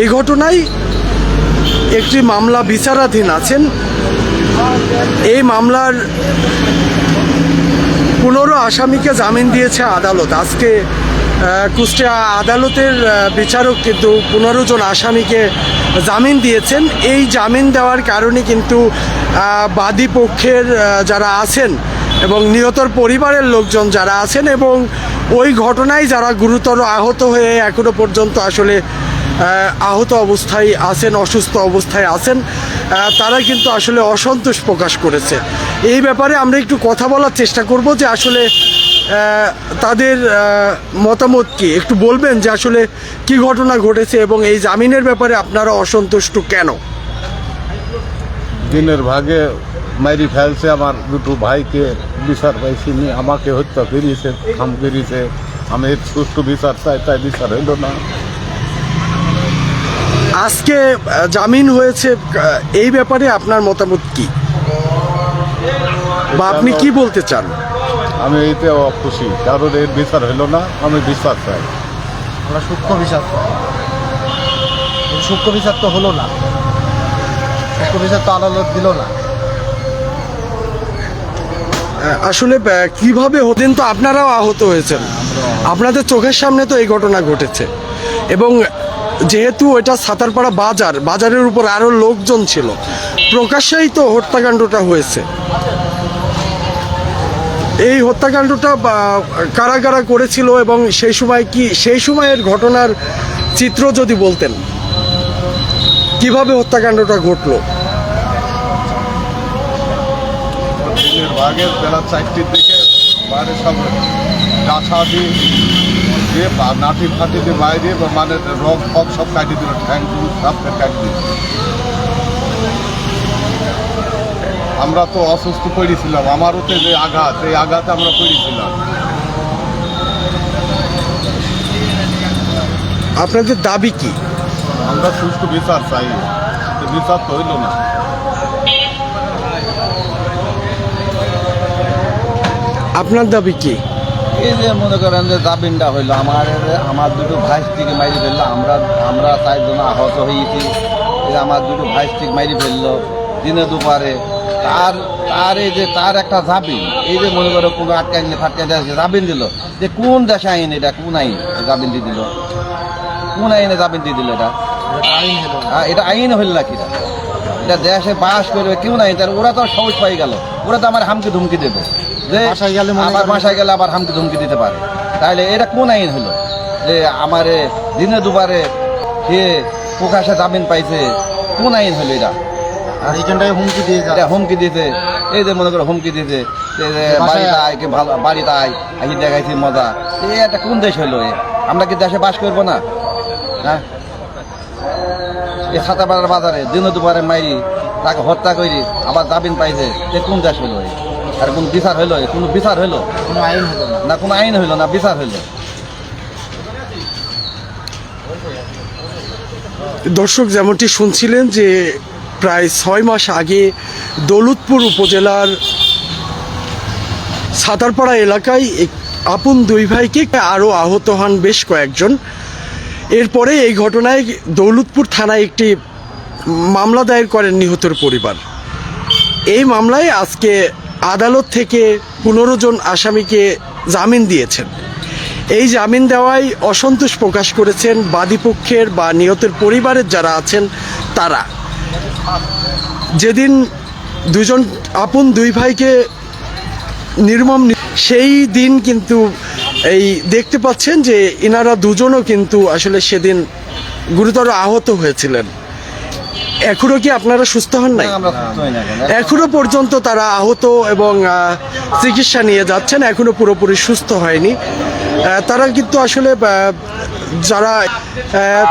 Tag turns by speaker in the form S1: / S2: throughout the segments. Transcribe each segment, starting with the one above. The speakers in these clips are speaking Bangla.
S1: এই ঘটনায় একটি মামলা বিচারাধীন আছেন। এই মামলার পনেরো আসামিকে জামিন দিয়েছে আদালত। আজকে কুষ্টিয়া আদালতের বিচারক কিন্তু পনেরো জন আসামিকে জামিন দিয়েছেন। এই জামিন দেওয়ার কারণে কিন্তু বাদী পক্ষের যারা আছেন এবং নিহতর পরিবারের লোকজন যারা আছেন এবং ওই ঘটনায় যারা গুরুতর আহত হয়ে এখনও পর্যন্ত আসলে আহত অবস্থায় আছেন, অসুস্থ অবস্থায় আছেন তারা কিন্তু আসলে অসন্তোষ প্রকাশ করেছে। এই ব্যাপারে আমরা একটু কথা বলার চেষ্টা করব যে আসলে তাদের মতামত কি? একটু বলবেন যে আসলে কি ঘটনা ঘটেছে এবং এই জামিনের ব্যাপারে আপনারা অসন্তুষ্ট কেন?
S2: দিনের ভাগে মারি ফেলছে আমার দুটো ভাইকে বিচার পাইছি নি আমাকে হত্যা করিয়েছে খাম করিয়েছে। আমি এর সুষ্ঠু বিচার চাই তাই বিচার হইল না।
S1: আজকে জামিন হয়েছে এই ব্যাপারে আপনার মতামত কি? বা আপনি কি বলতে চান?
S2: আমি এইতে খুশি কারণ এর বিচার হইল না আমি বিচার চাই।
S3: আমরা সূক্ষ্ম বিচার সূক্ষ্ম বিচার তো হলো না। সূক্ষ্ম বিচার তো আদালত দিল না।
S1: আসলে কীভাবে হতেন তো আপনারাও আহত হয়েছেন। আপনাদের চোখের সামনে তো এই ঘটনা ঘটেছে। এবং যেহেতু এটা সাতারপাড়া বাজার, বাজারের উপর আরও লোকজন ছিল, প্রকাশ্যেই তো হত্যাকাণ্ডটা হয়েছে। এই হত্যাকাণ্ডটা কারা কারা করেছিল এবং সেই সময় কি সেই সময়ের ঘটনার চিত্র যদি বলতেন, কীভাবে হত্যাকাণ্ডটা ঘটলো?
S2: ভাগে বেলা চারটির দিকে বাইরে সব গাছা দিয়ে দিয়ে বা নাটি ফাটি দিয়ে বাইরে বা মানে রক ফক সব কাটিয়ে দিল ঠ্যাং সব কাটি দিল। আমরা তো অসুস্থ পড়েছিলাম আমারও তো যে আঘাত এই আঘাতে আমরা পড়েছিলাম।
S1: আপনাদের দাবি কি?
S2: আমরা সুস্থ বিচার চাই বিচার তো হইল না।
S1: আপনার দাবি কি?
S4: এই যে মনে করেন যে জামিনটা হইল আমার আমার দুটো ভাই স্ত্রীকে মারি ফেলল আমরা আমরা চারজন আহত হয়েছি। এই আমার দুটো ভাই স্ত্রীকে মারি ফেলল দিনে দুপারে। তার তার এই যে তার একটা জামিন এই যে মনে করো কোনো আটকাই নিলে ফাটকাই দেওয়া জামিন দিল। যে কোন দেশে আইন এটা কোন আইন জামিন দিয়ে দিল? কোন আইনে জামিন দিয়ে দিল এটা?
S3: এটা আইন
S4: এটা আইন হইল নাকি এটা? এটা দেশে বাস করবে কেউ নাই তার ওরা তো সহজ পাই গেল। ওরা তো আমার হামকে ধুমকি দেবে। যে
S3: বাসায় গেলে
S4: আবার বাসায় গেলে আবার হামকে ধুমকি দিতে পারে। তাহলে এটা কোন আইন হলো? যে আমারে দিনে দুবারে সে প্রকাশে জামিন পাইছে কোন আইন হলো এটা?
S3: আর হুমকি দিয়ে
S4: এটা হুমকি দিতে এই যে মনে করো হুমকি দিতে বাড়িতে
S3: আয়।
S4: কি ভালো বাড়িতে আয় আই দেখাইছি মজা। এই একটা কোন দেশ হলো? আমরা কি দেশে বাস করব না? হ্যাঁ এই ছাতাপাড়ার বাজারে দিন দুপারে মাইরি তাকে হত্যা করি আবার জামিন পাইছে এ কোন দেশ হলো আর কোন বিচার হইল? কোনো বিচার হইল?
S3: কোনো আইন না।
S4: কোনো আইন হইল না বিচার হইল?
S1: দর্শক যেমনটি শুনছিলেন যে প্রায় ছয় মাস আগে দৌলতপুর উপজেলার সাতারপাড়া এলাকায় এক আপন দুই ভাইকে আরও আহত হন বেশ কয়েকজন। এরপরে এই ঘটনায় দৌলতপুর থানায় একটি মামলা দায়ের করেন নিহতের পরিবার। এই মামলায় আজকে আদালত থেকে পনেরো জন আসামিকে জামিন দিয়েছেন। এই জামিন দেওয়ায় অসন্তোষ প্রকাশ করেছেন বাদীপক্ষের বা নিহতের পরিবারের যারা আছেন তারা। যেদিন দুজন আপন দুই ভাইকে নির্মম সেই দিন কিন্তু এই দেখতে পাচ্ছেন যে ইনারা দুজনও কিন্তু আসলে সেদিন গুরুতর আহত হয়েছিলেন। এখনও কি আপনারা সুস্থ হন নাই? এখনও পর্যন্ত তারা আহত এবং চিকিৎসা নিয়ে যাচ্ছেন এখনও পুরোপুরি সুস্থ হয়নি। তারা কিন্তু আসলে যারা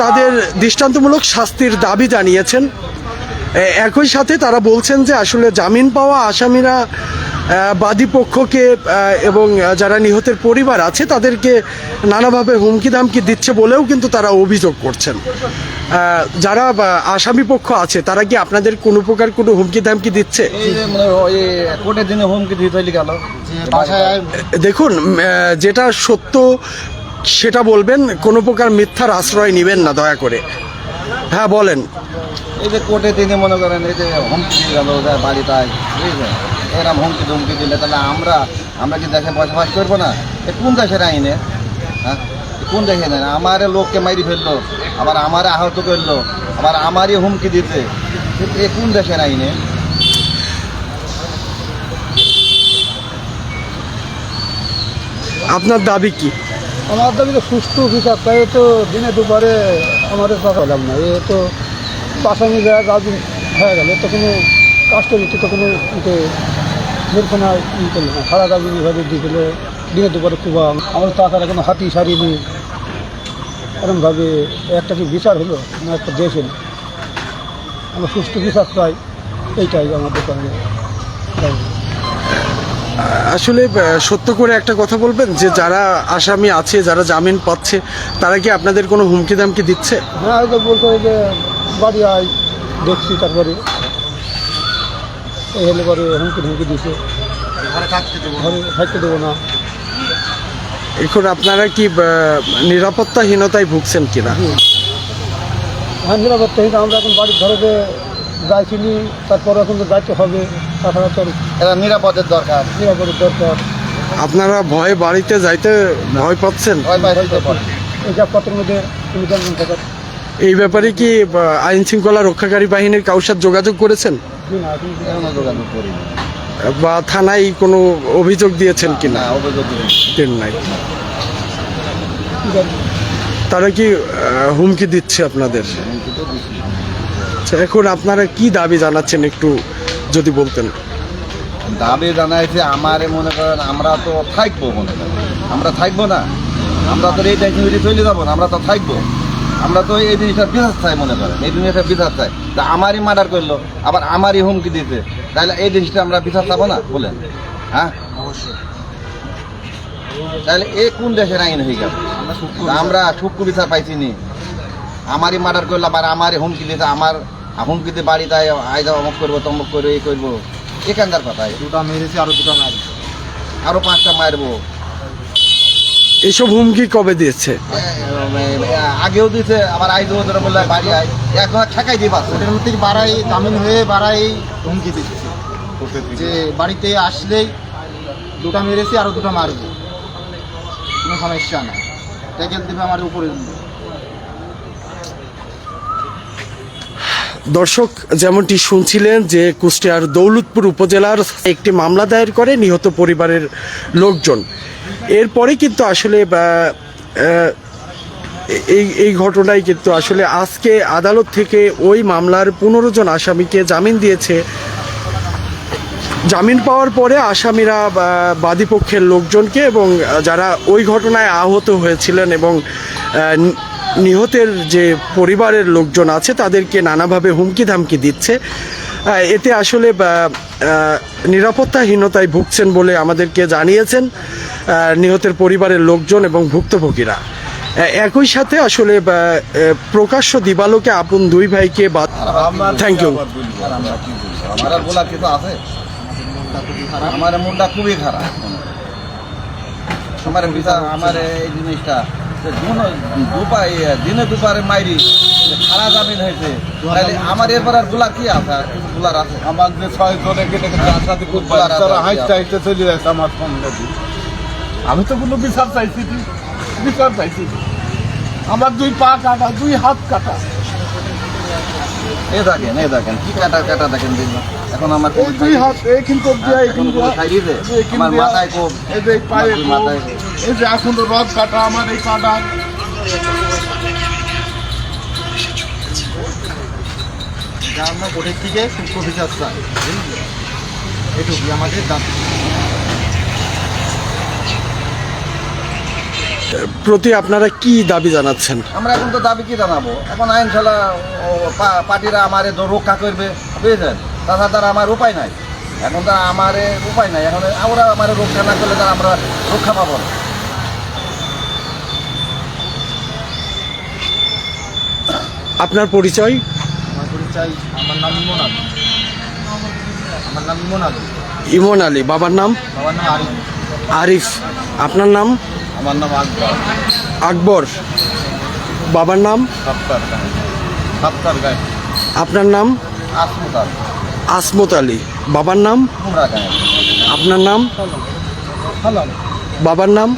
S1: তাদের দৃষ্টান্তমূলক শাস্তির দাবি জানিয়েছেন। একই সাথে তারা বলছেন যে আসলে জামিন পাওয়া আসামিরা আহ, বাদী পক্ষকে এবং যারা নিহতের পরিবার আছে তাদেরকে নানাভাবে হুমকি দামকি দিচ্ছে বলেও কিন্তু তারা অভিযোগ করছেন। যারা আসামি পক্ষ আছে তারা কি আপনাদের কোনো প্রকার কোনো হুমকি দামকি দিচ্ছে? দেখুন যেটা সত্য সেটা বলবেন কোনো প্রকার মিথ্যার আশ্রয় নেবেন না দয়া করে। হ্যাঁ বলেন।
S4: এই যে কোর্টে তিনি মনে করেন এই যে হুমকি গেল বুঝলেন? এরকম হুমকি ধুমকি দিলে তাহলে আমরা আমরা কি দেখে বসবাস করব না? এ কোন দেশের আইনে? হ্যাঁ? কোন দেশের আইনে? আমার লোককে মারি ফেলল আবার আমারে আহত করল আবার আমারই হুমকি দিতে। এ- কোন দেশের আইনে?
S1: আপনার দাবি কি?
S3: আমার দাবি তো সুষ্ঠু হিসাব তাই তো দিনে দুবারে আমাদের কথা হলাম না। এ তো আসামি যায় রাজু হয়ে গেল তো কোনো কাস্ট ভিত্তি তো কোনো নির্খনা ই করল না সারা রাজু বিভাগে দিয়ে দিনে দুবারে খুব আমার তাছাড়া কোনো হাতি সারিনি এরকমভাবে একটা কি বিচার হলো না একটা দেশ হলো? আমরা সুষ্ঠু বিচার চাই এইটাই আমাদের কারণে দাবি।
S1: আসলে সত্য করে একটা কথা বলবেন যে যারা আসামি আছে যারা জামিন পাচ্ছে তারা কি আপনাদের কোনো হুমকি দামকি দিচ্ছে?
S3: হ্যাঁ বলতে যে বাড়ি আয় দেখছি তারপরে। হলে পরে হুমকি হুমকি দিছে। ঘরে থাকতে দেবো না।
S1: এখন আপনারা কি নিরাপত্তাহীনতায় ভুগছেন কিনা?
S3: হ্যাঁ নিরাপত্তাহীন আমরা এখন বাড়ির ঘরে যে যাইছিনি তারপরে এখন তো যাইতে হবে তাছাড়া তো
S4: নিরাপদের দরকার।
S3: নিরাপদের দরকার।
S1: আপনারা ভয়ে বাড়িতে যাইতে ভয় পাচ্ছেন?
S4: ভয় পাই দিতে পারে
S3: এই জাতপাতের মধ্যে
S1: এই ব্যাপারে কি আইন শৃঙ্খলা রক্ষাকারী বাহিনীর সাথে যোগাযোগ করেছেন?
S3: এখন
S4: যোগাযোগ
S1: বা থানায় কোনো অভিযোগ দিয়েছেন কিনা
S4: না? অভিযোগ
S1: দেন নাই।
S3: কি
S1: তারা কি হুমকি দিচ্ছে আপনাদের? আচ্ছা, এখন আপনারা কি দাবি জানাচ্ছেন একটু যদি বলতেন?
S4: দাবি জানাইছে আমারে মনে করেন আমরা তো থাকব মনে করেন। আমরা থাকব না। আমরা তো এই টেকনোলজি চলে যাব না আমরা তো থাকব। আমরা তো এই জিনিসটা বিচার চাই মনে করেন। এই জিনিসটা বিচার চাই। তা আমারই মার্ডার করল আবার আমারই হুমকি দিতে তাহলে এই জিনিসটা আমরা বিচার চাবো না? বলেন। হ্যাঁ? তাহলে এ কোন দেশের আইন হয়ে গেল? আমরা সূক্ষ্ম বিচার পাইছি নি। আমারই মার্ডার করল আবার আমারই হুমকি দিতে আমার হুমকিতে বাড়িতে আয় যাও অমুক করব তমুক করব এই করব। এখানকার কথা।
S3: দুটা মেরেছি আরও দুটা মারি
S4: আরও পাঁচটা মারবো।
S1: এসব হুমকি কবে দিয়েছে?
S4: আগেও দিছে আবার আই দেবো ধরে বললে বাড়ি আয়। এক ঠেকাই দিয়ে পাচ্ছে
S3: ওদের মধ্যে বাড়াই জামিন হয়ে বাড়াই হুমকি দিচ্ছে যে বাড়িতে আসলেই দুটা মেরেছি আরও দুটো মারবো। কোনো সমস্যা নাই। ট্যাকেল দিবে আমার উপরে।
S1: দর্শক যেমনটি শুনছিলেন যে কুষ্টিয়ার দৌলতপুর উপজেলার একটি মামলা দায়ের করে নিহত পরিবারের লোকজন। এরপরে কিন্তু আসলে এই এই ঘটনায় কিন্তু আসলে আজকে আদালত থেকে ওই মামলার পনেরো জন আসামিকে জামিন দিয়েছে। জামিন পাওয়ার পরে আসামিরা বাদীপক্ষের লোকজনকে এবং যারা ওই ঘটনায় আহত হয়েছিলেন এবং নিহতের যে পরিবারের লোকজন আছে, তাদেরকে নানাভাবে হুমকি ধামকি দিচ্ছে। এতে আসলে নিরাপত্তাহীনতায় ভুগছেন বলে আমাদেরকে জানিয়েছেন নিহতের পরিবারের লোকজন এবং ভুক্তভোগীরা। একই সাথে আসলে প্রকাশ্য দিবালোকে আপন দুই ভাইকে বাদ থ্যাংক ইউ
S4: আমার মনটা খুবই খারাপ। আমার বিচার আমার এই জিনিসটা দিনে দুপারে মাইরি। জামিন হয়েছে। তাহলে আমার এরপর আর বলার কি আছে? বলার আছে।
S2: আমার যে ছয় জনে গেলে সাথে তারা চলে যাচ্ছে আমার সঙ্গে আমি তো কোনো বিচার চাইছি। বিচার চাইছি আমার দুই পা কাটা দুই হাত কাটা।
S4: এ দেখেন এ দেখেন কি কাটা কাটা দেখেন এখন আমার
S2: দুই হাত এই।
S4: আমার মাথায় কোপ
S2: যে পায়ে
S4: মাথায়
S2: এই যে এখন কাটা আমার এই কাটা
S3: যা আমরা কোর্টের থেকে সূক্ষ্ম বিচার চাই এটুকুই আমাদের দাবি।
S1: প্রতি আপনারা কি দাবি জানাচ্ছেন?
S4: আমরা এখন তো দাবি কি জানাব? এখন আইন আইনশালা পার্টিরা আমার রক্ষা করবে বুঝেছেন? তাছাড়া তারা আমার উপায় নাই। এখন তো আমার উপায় নাই। এখন আমরা আমার রক্ষা না করলে তারা আমরা রক্ষা পাবো না।
S1: আপনার পরিচয়?
S3: পরিচয় আমার নাম ইমন আলী। আমার নাম ইমন আলী।
S1: ইমন আলী বাবার নাম?
S3: বাবার নাম আরিফ।
S1: আরিফ। আপনার নাম?
S2: আমার নাম আকবর।
S1: আকবর। বাবার নাম?
S2: সত্তর সাতটার গায়ে।
S1: আপনার নাম?
S4: আসমতাল
S1: আসমত আলী। বাবার নাম? আপনার নাম? বাবার নাম?